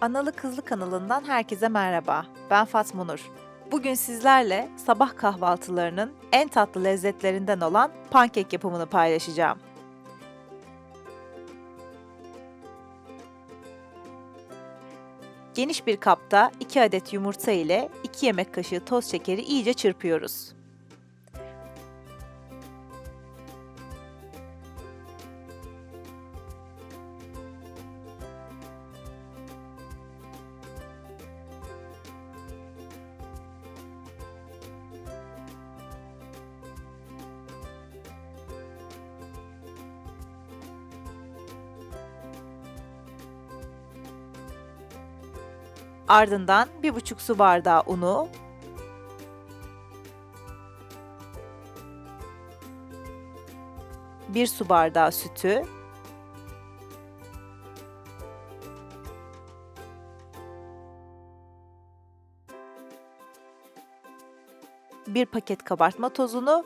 Analı Kızlı kanalından herkese merhaba. Ben Fatma Nur. Bugün sizlerle sabah kahvaltılarının en tatlı lezzetlerinden olan pankek yapımını paylaşacağım. Geniş bir kapta 2 adet yumurta ile 2 yemek kaşığı toz şekeri iyice çırpıyoruz. Ardından 1,5 su bardağı unu, bir su bardağı sütü, bir paket kabartma tozunu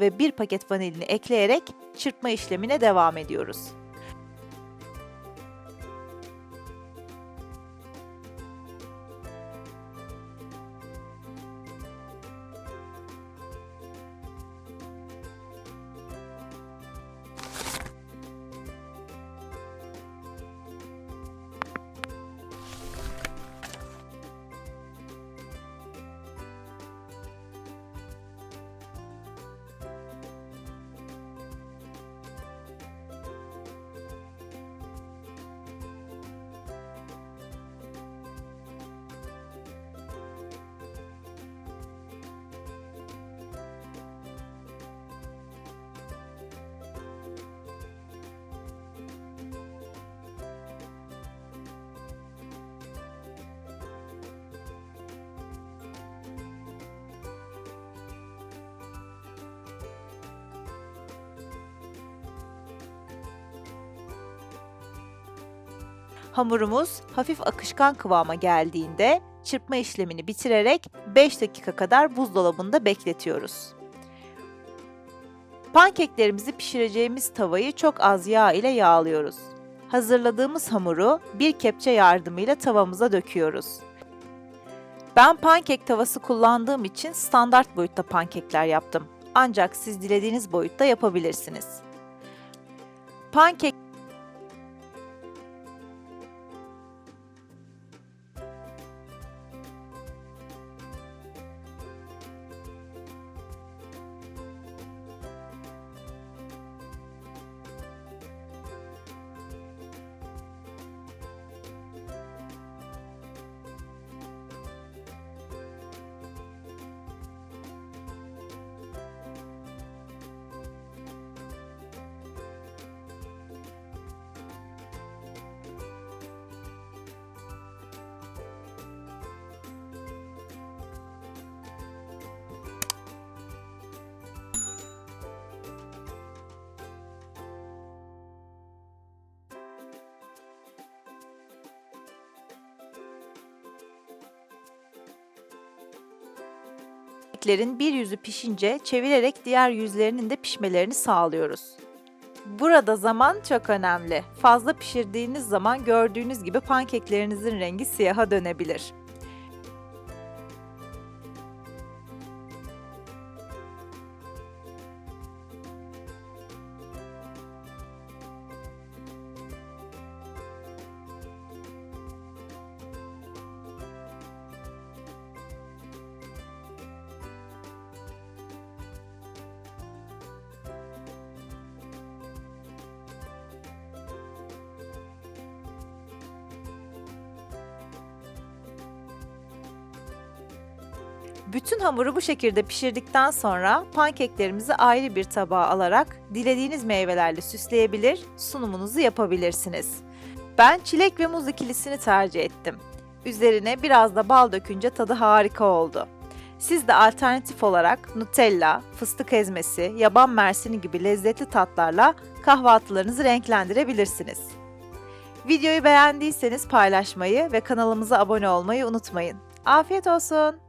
ve bir paket vanilini ekleyerek çırpma işlemine devam ediyoruz. Hamurumuz hafif akışkan kıvama geldiğinde çırpma işlemini bitirerek 5 dakika kadar buzdolabında bekletiyoruz. Pankeklerimizi pişireceğimiz tavayı çok az yağ ile yağlıyoruz. Hazırladığımız hamuru bir kepçe yardımıyla tavamıza döküyoruz. Ben pankek tavası kullandığım için standart boyutta pankekler yaptım. Ancak siz dilediğiniz boyutta yapabilirsiniz. Pankek Pankeklerin bir yüzü pişince çevirerek diğer yüzlerinin de pişmelerini sağlıyoruz. Burada zaman çok önemli. Fazla pişirdiğiniz zaman gördüğünüz gibi pankeklerinizin rengi siyaha dönebilir. Bütün hamuru bu şekilde pişirdikten sonra pankeklerimizi ayrı bir tabağa alarak dilediğiniz meyvelerle süsleyebilir, sunumunuzu yapabilirsiniz. Ben çilek ve muz ikilisini tercih ettim. Üzerine biraz da bal dökünce tadı harika oldu. Siz de alternatif olarak Nutella, fıstık ezmesi, yaban mersini gibi lezzetli tatlarla kahvaltılarınızı renklendirebilirsiniz. Videoyu beğendiyseniz paylaşmayı ve kanalımıza abone olmayı unutmayın. Afiyet olsun.